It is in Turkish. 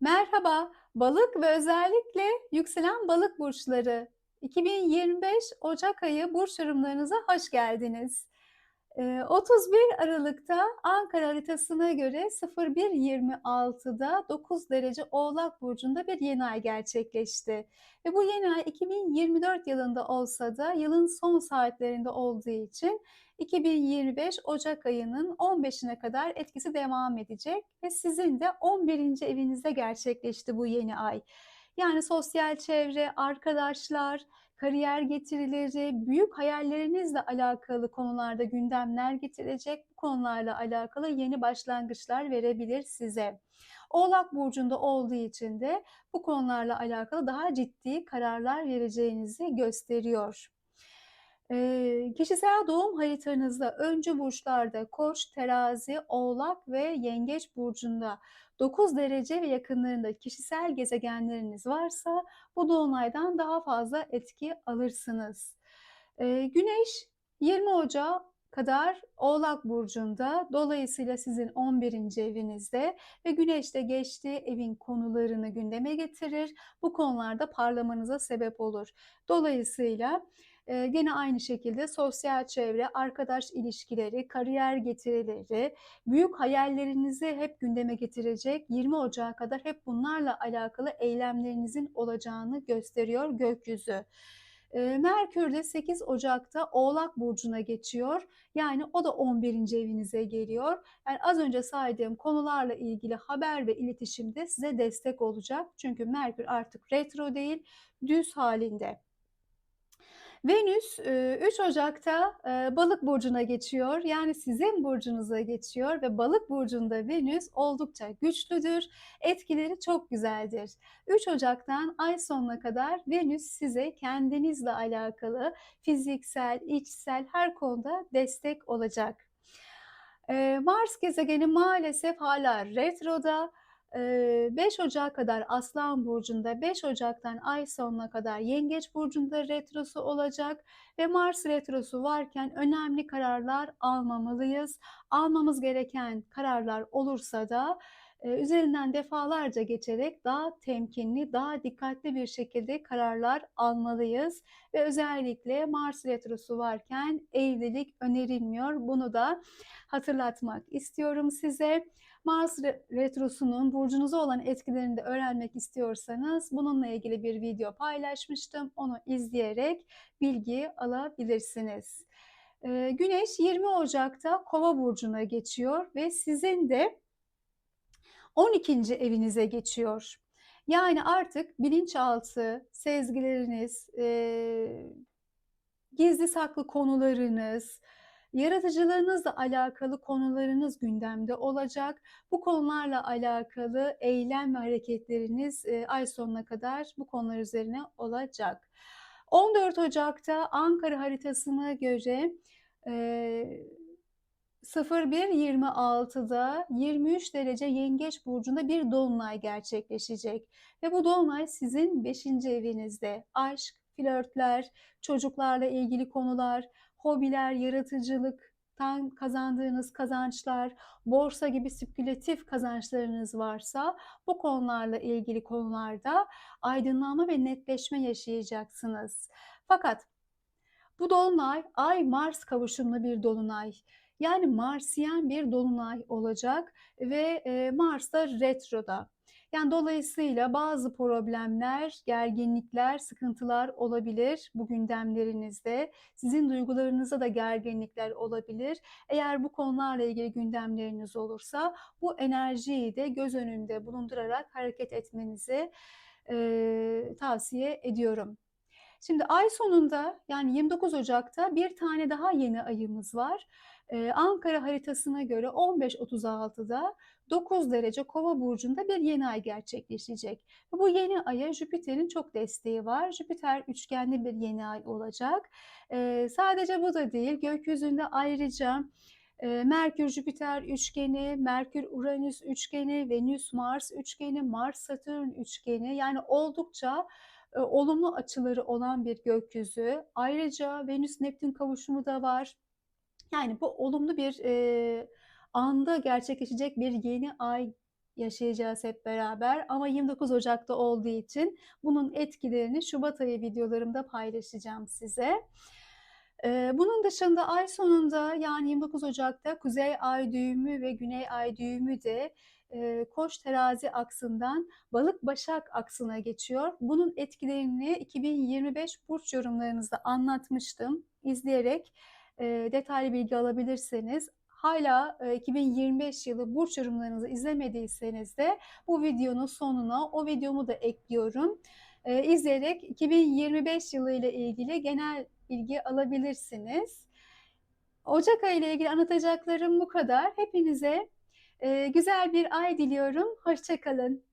Merhaba, balık ve özellikle yükselen balık burçları. 2025 Ocak ayı burç yorumlarınıza hoş geldiniz. Eee, 31 Aralık'ta Ankara haritasına göre 01.26'da 9 derece Oğlak Burcu'nda bir yeni ay gerçekleşti. Ve bu yeni ay 2024 yılında olsa da yılın son saatlerinde olduğu için 2025 Ocak ayının 15'ine kadar etkisi devam edecek ve sizin de 11. evinizde gerçekleşti bu yeni ay. Yani sosyal çevre, arkadaşlar, kariyer getirileri, büyük hayallerinizle alakalı konularda gündemler getirecek, bu konularla alakalı yeni başlangıçlar verebilir size. Oğlak burcunda olduğu için de bu konularla alakalı daha ciddi kararlar vereceğinizi gösteriyor. Eee, kişisel doğum haritanızda öncü burçlarda Koç, Terazi, Oğlak ve Yengeç burcunda 9 derece ve yakınlarında kişisel gezegenleriniz varsa bu dolunaydan daha fazla etki alırsınız. Eee, Güneş 20 Ocağı kadar Oğlak burcunda dolayısıyla sizin 11. evinizde ve Güneş de geçtiği evin konularını gündeme getirir. Bu konularda parlamanıza sebep olur. Dolayısıyla Eee, gene aynı şekilde sosyal çevre, arkadaş ilişkileri, kariyer getirileri, büyük hayallerinizi hep gündeme getirecek 20 Ocağı kadar hep bunlarla alakalı eylemlerinizin olacağını gösteriyor gökyüzü. Merkür de 8 Ocak'ta Oğlak Burcu'na geçiyor. Yani o da 11. evinize geliyor. Yani az önce saydığım konularla ilgili haber ve iletişimde size destek olacak. Çünkü Merkür artık retro değil, düz halinde. Venüs, eee, 3 Ocak'ta, Balık burcuna geçiyor. Yani sizin burcunuza geçiyor ve Balık burcunda Venüs oldukça güçlüdür. Etkileri çok güzeldir. 3 Ocak'tan ay sonuna kadar Venüs size kendinizle alakalı fiziksel, içsel her konuda destek olacak. Mars gezegeni maalesef hala retroda. Eee, 5 Ocak'a kadar Aslan burcunda, 5 Ocak'tan ay sonuna kadar Yengeç burcunda retrosu olacak ve Mars retrosu varken önemli kararlar almamalıyız. Almamız gereken kararlar olursa da üzerinden defalarca geçerek daha temkinli, daha dikkatli bir şekilde kararlar almalıyız ve özellikle Mars retrosu varken evlilik önerilmiyor. Bunu da hatırlatmak istiyorum size. Mars retrosunun burcunuza olan etkilerini de öğrenmek istiyorsanız bununla ilgili bir video paylaşmıştım. Onu izleyerek bilgi alabilirsiniz. Ee, Güneş 20 Ocak'ta Kova burcuna geçiyor ve sizin de 12. evinize geçiyor. Yani artık bilinçaltı, sezgileriniz, e, gizli saklı konularınız, Yaratıcılığınızla alakalı konularınız gündemde olacak. Bu konularla alakalı eylem ve hareketleriniz ay sonuna kadar bu konular üzerine olacak. 14 Ocak'ta Ankara haritasına göre e, 01.26'da 23 derece Yengeç burcunda bir dolunay gerçekleşecek ve bu dolunay sizin 5. evinizde aşk, flörtler, çocuklarla ilgili konular, hobiler, yaratıcılıktan kazandığınız kazançlar, borsa gibi spekülatif kazançlarınız varsa bu konularla ilgili konularda aydınlanma ve netleşme yaşayacaksınız. Fakat bu dolunay Ay-Mars kavuşumlu bir dolunay. Yani Marsiyen bir dolunay olacak ve Mars da retroda. Yani dolayısıyla bazı problemler, gerginlikler, sıkıntılar olabilir bu gündemlerinizde. Sizin duygularınızda da gerginlikler olabilir. Eğer bu konularla ilgili gündemleriniz olursa bu enerjiyi de göz önünde bulundurarak hareket etmenizi e, tavsiye ediyorum. Şimdi ay sonunda yani 29 Ocak'ta bir tane daha yeni ayımız var. Ee, Ankara haritasına göre 15.36'da 9 derece kova burcunda bir yeni ay gerçekleşecek. Bu yeni aya Jüpiter'in çok desteği var. Jüpiter üçgenli bir yeni ay olacak. Ee, sadece bu da değil gökyüzünde ayrıca Merkür-Jüpiter üçgeni, Merkür-Uranüs üçgeni, Venüs-Mars üçgeni, Mars-Satürn üçgeni yani oldukça olumlu açıları olan bir gökyüzü. Ayrıca Venüs-Neptün kavuşumu da var. Yani bu olumlu bir e, anda gerçekleşecek bir yeni ay yaşayacağız hep beraber ama 29 Ocak'ta olduğu için bunun etkilerini şubat ayı videolarımda paylaşacağım size. Bunun dışında ay sonunda yani 29 Ocak'ta Kuzey Ay düğümü ve Güney Ay düğümü de Koç terazi aksından Balık Başak aksına geçiyor. Bunun etkilerini 2025 burç yorumlarınızda anlatmıştım. İzleyerek detaylı bilgi alabilirsiniz. Hala e, 2025 yılı burç yorumlarınızı izlemediyseniz de bu videonun sonuna o videomu da ekliyorum. Eee, izleyerek 2025 yılı ile ilgili genel bilgi alabilirsiniz. Ocak ayı ile ilgili anlatacaklarım bu kadar. Hepinize eee, güzel bir ay diliyorum. Hoşça kalın.